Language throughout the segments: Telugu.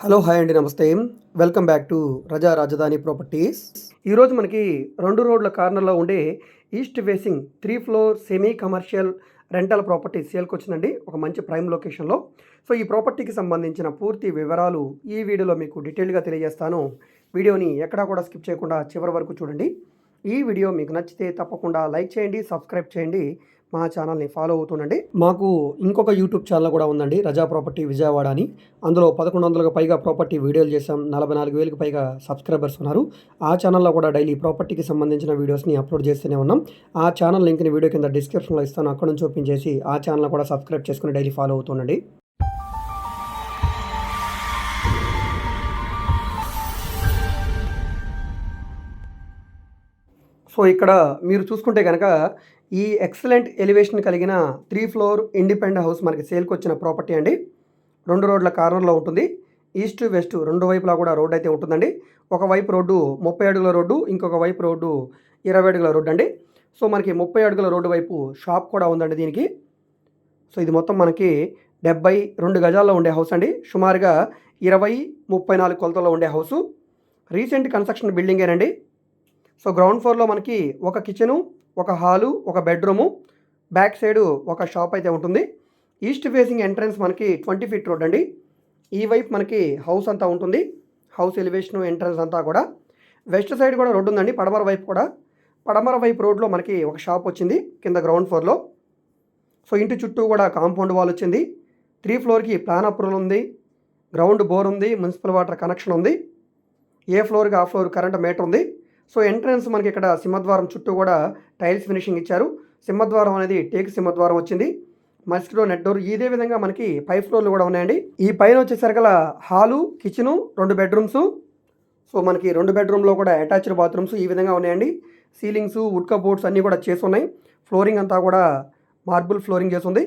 హలో హాయ్ అండి నమస్తే. వెల్కమ్ బ్యాక్ టు రజా రాజధాని ప్రాపర్టీస్. ఈరోజు మనకి రెండు రోడ్ల కార్నర్లో ఉండే east facing three floor semi commercial rental property సేల్కి వచ్చిందండి ఒక మంచి ప్రైమ్ లొకేషన్లో సో ఈ ప్రాపర్టీకి సంబంధించిన పూర్తి వివరాలు ఈ వీడియోలో మీకు డీటెయిల్గా తెలియజేస్తాను. వీడియోని ఎక్కడా కూడా స్కిప్ చేయకుండా చివరి వరకు చూడండి. ఈ వీడియో మీకు నచ్చితే తప్పకుండా లైక్ చేయండి సబ్స్క్రైబ్ చేయండి. మా ఛానల్ని ఫాలో అవుతుండండి. మాకు ఇంకొక యూట్యూబ్ ఛానల్ కూడా ఉందండి రజా ప్రాపర్టీ విజయవాడ అని. అందులో పదకొండు వందలకు పైగా ప్రాపర్టీ వీడియోలు చేసాం నలభై నాలుగు వేలకు పైగా సబ్స్క్రైబర్స్ ఉన్నారు. ఆ ఛానల్లో కూడా డైలీ ప్రాపర్టీకి సంబంధించిన వీడియోస్ని అప్లోడ్ చేస్తూనే ఉన్నాం. ఆ ఛానల్ లింక్ని వీడియో కింద డిస్క్రిప్షన్లో ఇస్తాను అక్కడ నుంచి ఓపెన్ చేసి ఆ ఛానల్ కూడా సబ్స్క్రైబ్ చేసుకుని డైలీ ఫాలో అవుతుండండి. సో ఇక్కడ మీరు చూసుకుంటే కనుక ఈ ఎక్సలెంట్ ఎలివేషన్ కలిగిన త్రీ ఫ్లోర్ ఇండిపెండెంట్ హౌస్ మనకి సేల్కి వచ్చిన ప్రాపర్టీ అండి. రెండు రోడ్ల కార్నర్లో ఉంటుంది. ఈస్ట్ వెస్ట్ రెండు వైపులా కూడా రోడ్డు అయితే ఉంటుందండి. ఒకవైపు రోడ్డు ముప్పై అడుగుల రోడ్డు ఇంకొక వైపు రోడ్డు ఇరవై అడుగుల రోడ్డు అండి. సో మనకి ముప్పై అడుగుల రోడ్డు వైపు షాప్ కూడా ఉందండి దీనికి. సో ఇది మొత్తం మనకి డెబ్బై రెండు గజాల్లో ఉండే హౌస్ అండి. సుమారుగా ఇరవై ముప్పై నాలుగు కొలతల్లో ఉండే హౌసు. రీసెంట్ కన్స్ట్రక్షన్ బిల్డింగేనండి సో గ్రౌండ్ ఫ్లోర్లో మనకి ఒక కిచెను ఒక హాలు ఒక బెడ్రూము బ్యాక్ సైడ్ ఒక షాప్ అయితే ఉంటుంది. ఈస్ట్ ఫేసింగ్ ఎంట్రన్స్ మనకి ట్వంటీ ఫీట్ రోడ్ అండి. ఈ వైపు మనకి హౌస్ అంతా ఉంటుంది. హౌస్ ఎలివేషన్ ఎంట్రన్స్ అంతా కూడా. వెస్ట్ సైడ్ కూడా రోడ్డు ఉందండి పడమర వైపు కూడా. పడమర వైపు రోడ్లో మనకి ఒక షాప్ వచ్చింది కింద గ్రౌండ్ ఫ్లోర్లో. సో ఇంటి చుట్టూ కూడా కాంపౌండ్ వాల్ వచ్చింది. త్రీ ఫ్లోర్కి ప్లాన్ అప్రూవల్ ఉంది. గ్రౌండ్ బోర్ ఉంది మున్సిపల్ వాటర్ కనెక్షన్ ఉంది. ఏ ఫ్లోర్కి ఆ ఫ్లోర్ కరెంట్ మీటర్ ఉంది. సో ఎంట్రన్స్ మనకి ఇక్కడ సింహద్వారం చుట్టూ కూడా టైల్స్ ఫినిషింగ్ ఇచ్చారు. సింహద్వారం అనేది టేక్ సింహద్వారం వచ్చింది. మస్కిటో నెట్ డోర్ ఇదే విధంగా మనకి పై ఫ్లోర్లు కూడా ఉన్నాయండి. ఈ పైన వచ్చేసరికల హాలు కిచెను రెండు బెడ్రూమ్స్. సో మనకి రెండు బెడ్రూమ్లో కూడా అటాచ్డ్ బాత్రూమ్స్ ఈ విధంగా ఉన్నాయండి. సీలింగ్స్ వుడ్ కబోర్డ్స్ అన్నీ కూడా చేసి ఉన్నాయి ఫ్లోరింగ్ అంతా కూడా మార్బుల్ ఫ్లోరింగ్ చేసి ఉంది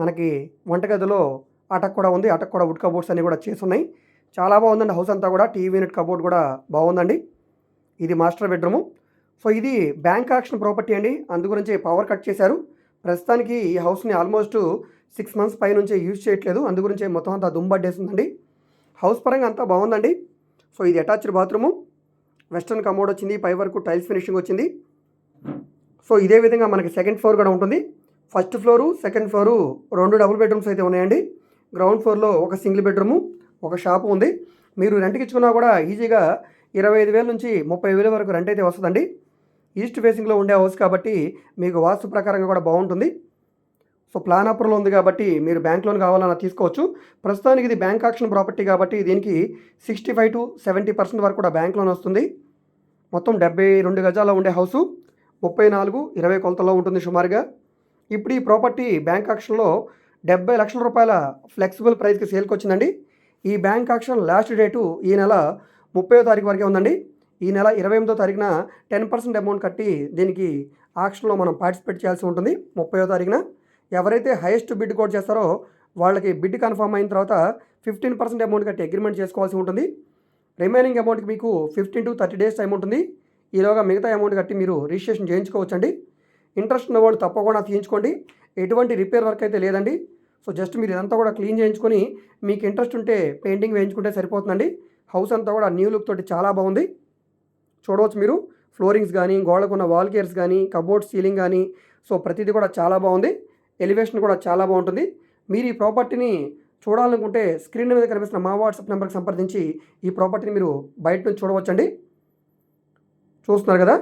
మనకి వంటగదిలో అటక్ కూడా ఉంది. అటక్ కూడా వుడ్ కబోర్డ్స్ అన్నీ కూడా చేసి ఉన్నాయి చాలా బాగుందండి హౌస్ అంతా కూడా. టీవీ యూనిట్ కబోర్డ్ కూడా బాగుందండి. ఇది మాస్టర్ బెడ్రూము. సో ఇది బ్యాంక్ ఆక్షన్ ప్రాపర్టీ అండి. అందు గురించి పవర్ కట్ చేశారు. ప్రస్తుతానికి ఈ హౌస్ని ఆల్మోస్ట్ సిక్స్ మంత్స్ పై నుంచి యూజ్ చేయట్లేదు. అందు గురించి మొత్తం అంతా దుమ్బడ్డేసిందండి హౌస్ పరంగా అంతా బాగుందండి. సో ఇది అటాచ్డ్ బాత్రూము. వెస్టర్న్ కమోడ్ వచ్చింది. పై వరకు టైల్స్ ఫినిషింగ్ వచ్చింది. సో ఇదే విధంగా మనకి సెకండ్ ఫ్లోర్ కూడా ఉంటుంది. ఫస్ట్ ఫ్లోరు సెకండ్ ఫ్లోరు రెండు డబుల్ బెడ్రూమ్స్ అయితే ఉన్నాయండి. గ్రౌండ్ ఫ్లోర్లో ఒక సింగిల్ బెడ్రూము ఒక షాపు ఉంది. మీరు రెంట్కి ఇచ్చుకున్నా కూడా ఈజీగా ఇరవై ఐదు వేల నుంచి ముప్పై వేల వరకు రెంట్ అయితే వస్తుందండి. ఈస్ట్ ఫేసింగ్లో ఉండే హౌస్ కాబట్టి మీకు వాస్తు ప్రకారంగా కూడా బాగుంటుంది. సో ప్లాన్ అప్రూవల్ ఉంది కాబట్టి మీరు బ్యాంక్ లోన్ కావాలన్నా తీసుకోవచ్చు. ప్రస్తుతానికి ఇది బ్యాంక్ ఆక్షన్ ప్రాపర్టీ కాబట్టి దీనికి sixty five to seventy percent వరకు కూడా బ్యాంక్ లోన్ వస్తుంది. మొత్తం డెబ్బై రెండు గజాల్లో ఉండే హౌసు ముప్పై నాలుగు ఇరవై కొలతలో ఉంటుంది సుమారుగా. ఇప్పుడు ఈ ప్రాపర్టీ బ్యాంక్ ఆక్షన్లో డెబ్బై లక్షల రూపాయల ఫ్లెక్సిబుల్ ప్రైస్కి సేల్కి వచ్చిందండి. ఈ బ్యాంక్ ఆక్షన్ లాస్ట్ డేటు ఈ నెల ముప్పై తారీఖు వరకే ఉందండి. ఈ నెల ఇరవై ఎనిమిదో తారీఖున టెన్ పర్సెంట్ అమౌంట్ కట్టి దీనికి ఆక్షన్లో మనం పార్టిసిపేట్ చేయాల్సి ఉంటుంది. ముప్పైవ తారీఖున ఎవరైతే హైయెస్ట్ బిడ్ కోడ్ చేస్తారో వాళ్ళకి బిడ్ కన్ఫర్మ్ అయిన తర్వాత ఫిఫ్టీన్ పర్సెంట్ అమౌంట్ కట్టి అగ్రిమెంట్ చేసుకోవాల్సి ఉంటుంది. రిమైనింగ్ అమౌంట్కి మీకు fifteen to thirty days time ఉంటుంది. ఈలోగా మిగతా అమౌంట్ కట్టి మీరు రిజిస్ట్రేషన్ చేయించుకోవచ్చండి. ఇంట్రెస్ట్ ఉన్న వాళ్ళు తప్పకుండా తీయించుకోండి. ఎటువంటి రిపేర్ వర్క్ అయితే లేదండి. సో జస్ట్ మీరు ఇదంతా కూడా క్లీన్ చేయించుకొని మీకు ఇంట్రెస్ట్ ఉంటే పెయింటింగ్ వేయించుకుంటే సరిపోతుందండి. హౌస్ అంతా కూడా న్యూ లుక్ తోటి చాలా బాగుంది. చూడవచ్చు మీరు. ఫ్లోరింగ్స్ కానీ గోడకున్న వాల్ కేర్స్ కానీ కబోర్డ్ సీలింగ్ కానీ సో ప్రతిదీ కూడా చాలా బాగుంది. ఎలివేషన్ కూడా చాలా బాగుంటుంది. మీరు ఈ ప్రాపర్టీని చూడాలనుకుంటే స్క్రీన్ మీద కనిపిస్తున్న మా వాట్సాప్ నెంబర్కి సంప్రదించి ఈ ప్రాపర్టీని మీరు బయట నుంచి చూడవచ్చండి. చూస్తున్నారు కదా?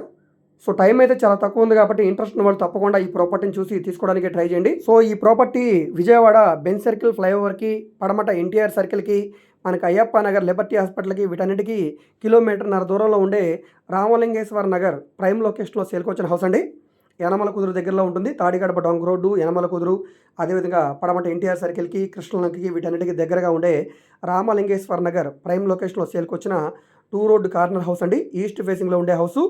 సో టైం అయితే చాలా తక్కువ ఉంది కాబట్టి ఇంట్రెస్ట్ ఉన్న వాళ్ళు తప్పకుండా ఈ ప్రాపర్టీని చూసి తీసుకోవడానికి ట్రై చేయండి. సో ఈ ప్రాపర్టీ విజయవాడ బెన్ సర్కిల్ ఫ్లైఓవర్కి పడమట ఎన్టీఆర్ సర్కిల్కి మనకి అయ్యప్ప నగర్ లిబర్టీ హాస్పిటల్కి వీటన్నిటికీ కిలోమీటర్న్నర దూరంలో ఉండే రామలింగేశ్వర నగర్ ప్రైమ్ లొకేషన్లో సేల్కొచ్చిన హౌస్ అండి. యనమల కుదురు దగ్గరలో ఉంటుంది. తాడిగడప డొంగ రోడ్డు యనమల కుదురు అదేవిధంగా పడమట ఎన్టీఆర్ సర్కిల్కి కృష్ణలంకకి వీటన్నిటికీ దగ్గరగా ఉండే రామలింగేశ్వర నగర్ ప్రైమ్ లొకేషన్లో సేల్కొచ్చిన టూ రోడ్ కార్నర్ హౌస్ అండి. ఈస్ట్ ఫేసింగ్లో ఉండే హౌసు.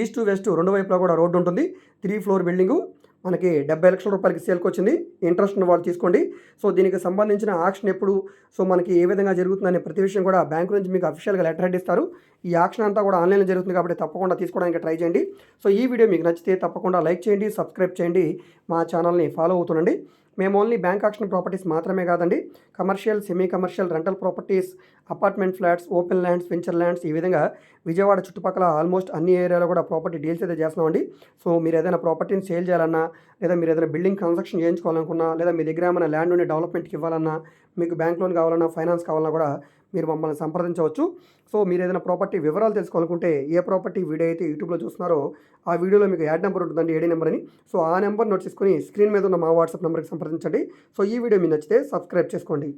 ఈస్ట్ వెస్ట్ రెండు వైపులా కూడా రోడ్డు ఉంటుంది. Three floor building. మనకి డెబ్బై లక్షల రూపాయలకి సేల్కి వచ్చింది. ఇంట్రెస్ట్ ఉన్న వాళ్ళు తీసుకోండి. సో దీనికి సంబంధించిన ఆక్షన్ ఎప్పుడు సో మనకి ఏ విధంగా జరుగుతుందనే ప్రతి విషయం కూడా బ్యాంకు నుంచి మీకు అఫీషియల్గా లెటర్ హెడ్ ఇస్తారు. ఈ ఆక్షన్ అంతా కూడా ఆన్లైన్లో జరుగుతుంది కాబట్టి తప్పకుండా తీసుకోవడానికి ట్రై చేయండి. సో ఈ వీడియో మీకు నచ్చితే తప్పకుండా లైక్ చేయండి సబ్స్క్రైబ్ చేయండి. మా ఛానల్ని ఫాలో అవుతుండండి. మేము ఓన్లీ బ్యాంక్ ఆక్షన్ ప్రాపర్టీస్ మాత్రమే కాదండి commercial semi commercial rental properties apartment flats open lands venture lands ఈ విధంగా విజయవాడ చుట్టుపక్కల ఆల్మోస్ట్ అన్ని ఏరియాలో కూడా ప్రాపర్టీ డీల్స్ అయితే చేస్తున్నామండి. సో మీరు ఏదైనా ప్రాపర్టీని సేల్ చేయాలన్నా లేదా మీరు ఏదైనా బిల్డింగ్ కన్స్ట్రక్షన్ చేయించుకోవాలనుకున్నా లేదా మీ దగ్గర ఏమైనా ల్యాండ్ ఉండి డెవలప్మెంట్కి ఇవ్వాలన్నా మీకు బ్యాంక్ లోన్ కావాలన్నా ఫైనాన్స్ కావాలన్నా కూడా మీరు మమ్మల్ని సంప్రదించవచ్చు. సో మీరు ఏదైనా ప్రాపర్టీ వివరాలు తెలుసుకోవాలనుకుంటే ఏ ప్రాపర్టీ వీడియో అయితే యూట్యూబ్లో చూస్తున్నారో ఆ వీడియోలో మీకు యాడ్ నెంబర్ ఉంటుందండి ఏడీ నెంబర్ అని. సో ఆ నెంబర్ నోట్ చేసుకొని స్క్రీన్ మీద ఉన్న మా వాట్సాప్ నెంబర్కి సంప్రదించండి. సో ఈ వీడియో మీకు నచ్చితే సబ్స్క్రైబ్ చేసుకోండి.